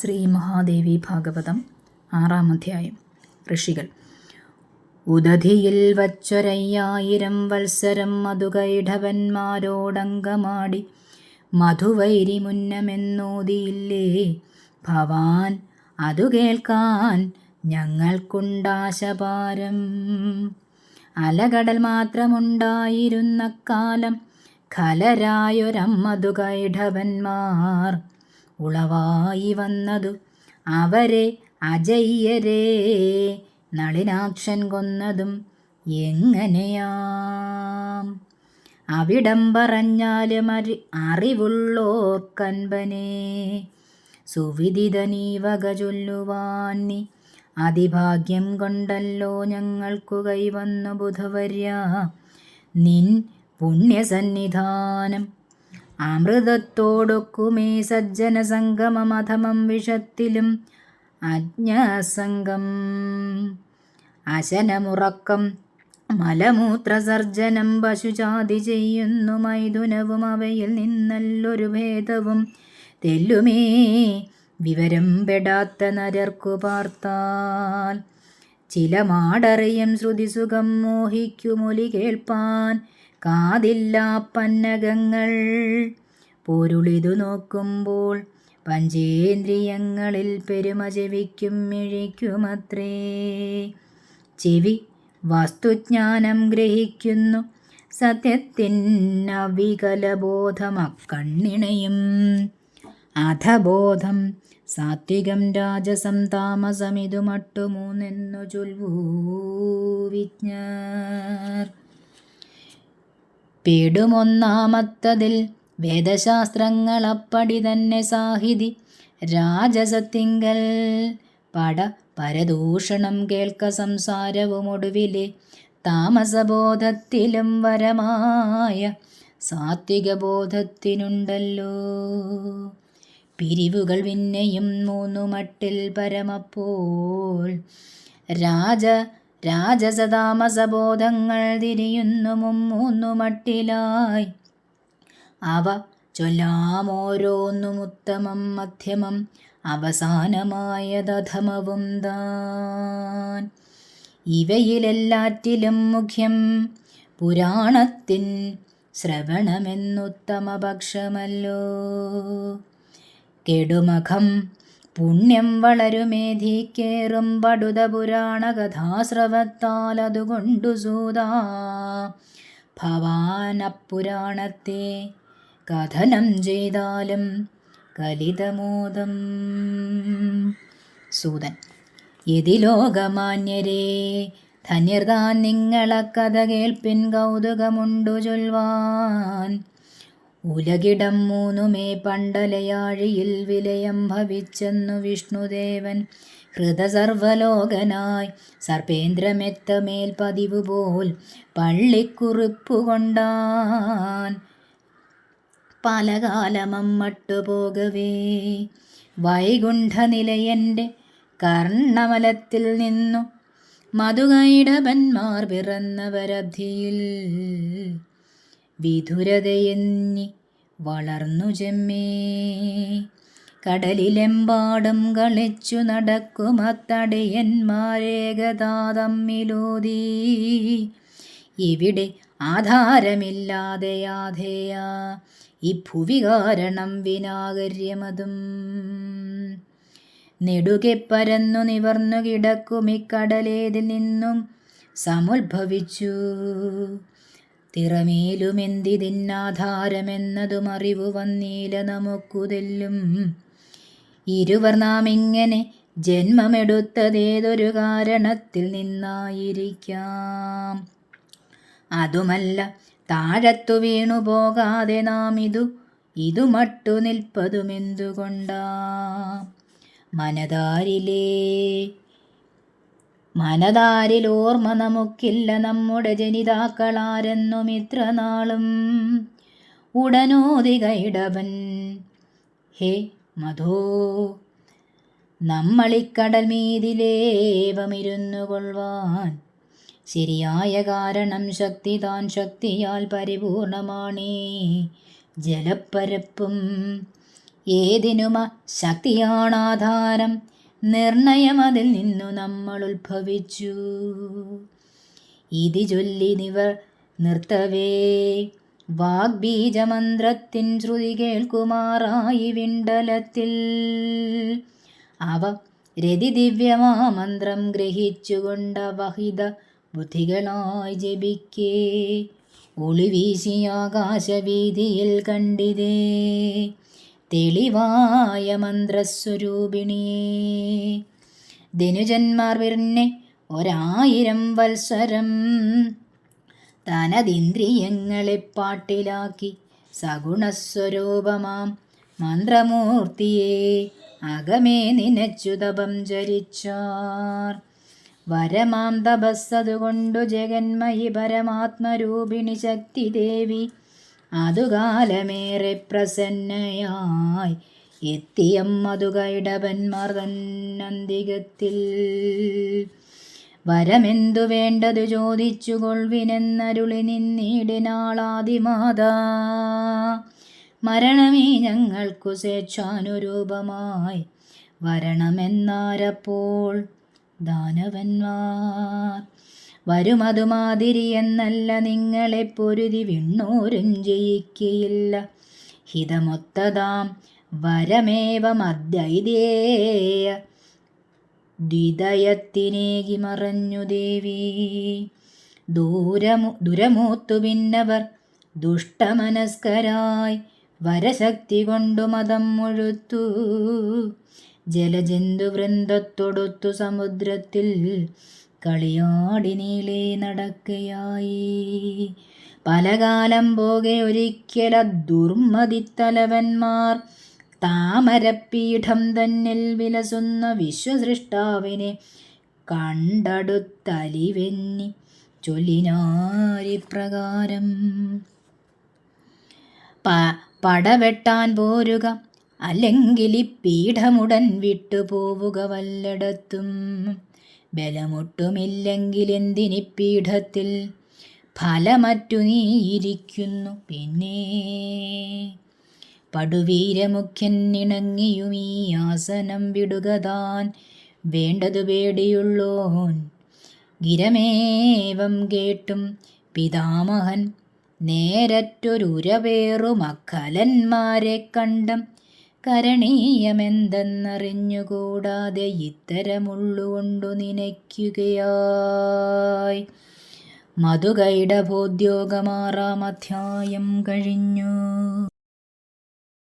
ശ്രീ മഹാദേവി ഭാഗവതം ആറാം അധ്യായം. ഋഷികൾ ഉദധിയിൽ വച്ചൊരയ്യായിരം വത്സരം മധുകൈഢവന്മാരോടങ്കമാടി മധുവൈരി മുന്നമെന്നോതിയില്ലേ? ഭവാൻ അതു കേൾക്കാൻ ഞങ്ങൾക്കുണ്ടാശപാരം. അലകടൽ മാത്രമുണ്ടായിരുന്ന കാലം ഖലരായൊരമ്മതുകൈഠവന്മാർ ഉളവായി വന്നതു. അവരെ അജയ്യരെ നളിനാക്ഷൻ കൊന്നതും എങ്ങനെയാം? അവിടം പറഞ്ഞാലും അറി അറിവുള്ളോർക്കൻപനേ സുവിദിതനീവക ചൊല്ലുവാൻ നീ അതിഭാഗ്യം കൊണ്ടല്ലോ ഞങ്ങൾക്കു കൈവന്നു ബുധവര്യ. നിൻ പുണ്യസന്നിധാനം അമൃതത്തോടൊക്കുമേ സജ്ജന സംഗമമധമം വിഷത്തിലും അജ്ഞാസംഗം. അശനമുറക്കം മലമൂത്രസർജനം പശുചാതി ചെയ്യുന്നു മൈഥുനവും അവയിൽ നിന്നല്ലൊരു ഭേദവും. തെല്ലുമേ വിവരം പെടാത്ത നരർക്കു പാർത്താൽ ചില മാടറിയും ശ്രുതിസുഖം മോഹിക്കുമൊലി കേൾപ്പാൻ കാതില്ല പന്നകങ്ങൾ. പൊരുളിതു നോക്കുമ്പോൾ പഞ്ചേന്ദ്രിയങ്ങളിൽ പെരുമ ചെവിക്കും മിഴിക്കുമത്രേ. ചെവി വസ്തുജ്ഞാനം ഗ്രഹിക്കുന്നു. സത്യത്തിനവികലബോധമക്കണ്ണിണയും അധബോധം സാത്വികം രാജസം താമസം ഇതുമട്ടുമൂന്നെന്നു ചൊൽവൂ വിജ്ഞർ. പേടുമൊന്നാമത്തതിൽ വേദശാസ്ത്രങ്ങളപ്പടി തന്നെ സാഹിതി രാജസത്തിങ്കൽ. പട പരദൂഷണം കേൾക്ക സംസാരവും ഒടുവിലെ താമസബോധത്തിലും വരമായ സാത്വികബോധത്തിനുണ്ടല്ലോ. പിരിവുകൾ പിന്നെയും മൂന്നു മട്ടിൽ പരമപ്പോൾ രാജ രാജസതാമസബോധങ്ങൾ തിരിയുന്നു മുമ്മൂന്നു മട്ടിലായി. അവ ചൊല്ലാമോരോന്നും ഉത്തമം മധ്യമം അവസാനമായതധമവും താൻ. ഇവയിലെല്ലാറ്റിലും മുഖ്യം പുരാണത്തിൻ ശ്രവണമെന്നുത്തമപക്ഷമല്ലോ കെടുമഖം പുണ്യം വളരുമേധിക്കേറും പടുത പുരാണ കഥാശ്രവത്താൽ അതുകൊണ്ടു സൂതാ. ഭവാനപ്പുരാണത്തെ കഥനം ചെയ്താലും കലിതമോദം. സൂതൻ യതിലോകമാന്യരേ ധന്യർതാൻ നിങ്ങളെ കഥ കേൾപ്പിൻ കൗതുകമുണ്ടു ചൊൽവാൻ. ഉലകിടം മൂന്നുമേ പണ്ടലയാഴിയിൽ വിലയം ഭവിച്ചെന്നു വിഷ്ണുദേവൻ. ഹൃദസർവലോകനായി സർപ്പേന്ദ്രമെത്തമേൽ പതിവ് പോൽ പള്ളിക്കുറിപ്പുകൊണ്ടാൻ കൊണ്ടാൻ പലകാലമമ്മട്ടു പോകവേ. വൈകുണ്ഠനിലയന്റെ കർണമലത്തിൽ നിന്നു മധുകൈടവന്മാർ പിറന്നവരബ്ധിയിൽ വിധുരതയെന്നി വളർന്നു ജമ്മേ. കടലിലെമ്പാടും കളിച്ചു നടക്കുമത്തടയന്മാരേകതാ തമ്മിലോതി ഇവിടെ ആധാരമില്ലാതെയാധേയ ഈ ഭുവി കാരണം വിനാകര്യമതും നെടുകെ പരന്നു നിവർന്നു കിടക്കും ഇക്കടലേതിൽ നിന്നും സമുദ്ഭവിച്ചു തിറമേലുമെന്തിതിന്നാധാരമെന്നതും അറിവു വന്നീല നമുക്കുതെല്ലും. ഇരുവർ നാം ഇങ്ങനെ ജന്മമെടുത്തതേതൊരു കാരണത്തിൽ നിന്നായിരിക്കാം. അതുമല്ല താഴത്തു വീണു പോകാതെ നാം ഇതു ഇതു മട്ടു നിൽപ്പതുമെന്തുകൊണ്ടാ? മനതാരിലേ മനതാരിൽ ഓർമ്മ നമുക്കില്ല നമ്മുടെ ജനിതാക്കളാരെന്നും ഇത്ര നാളും ഹേ മധോ നമ്മളിക്കടൽ മീതിലേവമിരുന്നു കൊള്ളുവാൻ ശരിയായ കാരണം ശക്തി താൻ ശക്തിയാൽ പരിപൂർണമാണേ. ജലപ്പരപ്പും ഏതിനുമ ശക്തിയാണാധാരം? നിർണയമതിൽ നിന്നു നമ്മൾ ഉത്ഭവിച്ചു. ഇതി ചൊല്ലി നിവർ നിർത്തവേ. വാഗ്ബീജമന്ത്രത്തിൻ ശ്രുതി കേൾക്കുമാറായി വിണ്ടലത്തിൽ. അവ രതി ദിവ്യമാ മന്ത്രം ഗ്രഹിച്ചുകൊണ്ട വഹിത ബുദ്ധികളായി ജപിക്കേ. ഒളിവീശിയ ആകാശവീതിയിൽ കണ്ടിതേ. തെളിവായ മന്ത്രസ്വരൂപിണിയേ ധനുജന്മാർ വിർന്നെ ഒരായിരം വത്സരം. തനതിന്ദ്രിയങ്ങളെ പാട്ടിലാക്കി സഗുണസ്വരൂപമാം മന്ത്രമൂർത്തിയെ. അകമേ നിനച്ചു തപം ചരിച്ചാർ. വരമാം തപസ്സതുകൊണ്ടു ജഗന്മയി പരമാത്മരൂപിണി ശക്തി ദേവി അതുകാലമേറെ പ്രസന്നയായി. എത്തിയമ്മതുകൈടവന്മാർ തന്നന്തികത്തിൽ വരമെന്തു വേണ്ടതു ചോദിച്ചു കൊൾവിനെന്നരുളി നിന്നിടിനാളാദിമാതാ മരണമേ ഞങ്ങൾക്കു സ്വേച്ഛാനുരൂപമായി. വരണമെന്നാരപ്പോൾ ദാനവന്മാർ വരുമതുമാതിരി എന്നല്ല നിങ്ങളെ പൊരുതി വിണ്ണൂരും ജയിക്കയില്ല. ഹിതമൊത്തതാം വരമേവമദ്വൈതേയ ദ്വിതയത്തിനേകി മറഞ്ഞു ദേവി. ദൂരമു ദുരമൂത്തു പിന്നവർ ദുഷ്ടമനസ്കരായി വരശക്തി കൊണ്ടു മതം മുഴുത്തു ജലജന്തു വൃന്ദത്തൊടുത്തു സമുദ്രത്തിൽ കളിയാടി നീളെ നടക്കയായി. പലകാലം പോകെ ഒരിക്കല ദുർമതിത്തലവന്മാർ താമരപ്പീഠം തന്നിൽ വിലസുന്ന വിശ്വസൃഷ്ടാവിനെ കണ്ടടുത്തലിവെന്നി ചൊല്ലിനാരിപ്രകാരം പ പടവെട്ടാൻ പോരുക അല്ലെങ്കിൽ ഈ പീഠമുടൻ വിട്ടുപോവുക വല്ലയിടത്തും ബലമൊട്ടുമില്ലെങ്കിൽ എന്തിനി പീഠത്തിൽ? ഫലമറ്റു നീയിരിക്കുന്നു പിന്നെ. പടുവീരമുഖ്യൻ ഇണങ്ങിയും ഈ ആസനം വിടുക താൻ വേണ്ടതു പേടിയുള്ളോൻ. ഗിരമേവം കേട്ടും പിതാമഹൻ നേരറ്റൊരുരവേറുമക്കലന്മാരെ കണ്ടം കരണീയമെന്തെന്നറിഞ്ഞുകൂടാതെ ഇത്തരമുള്ളുകൊണ്ടു നനയ്ക്കുകയായി. മധുകൈടഭോദ്യോഗമാറാം അധ്യായം കഴിഞ്ഞു.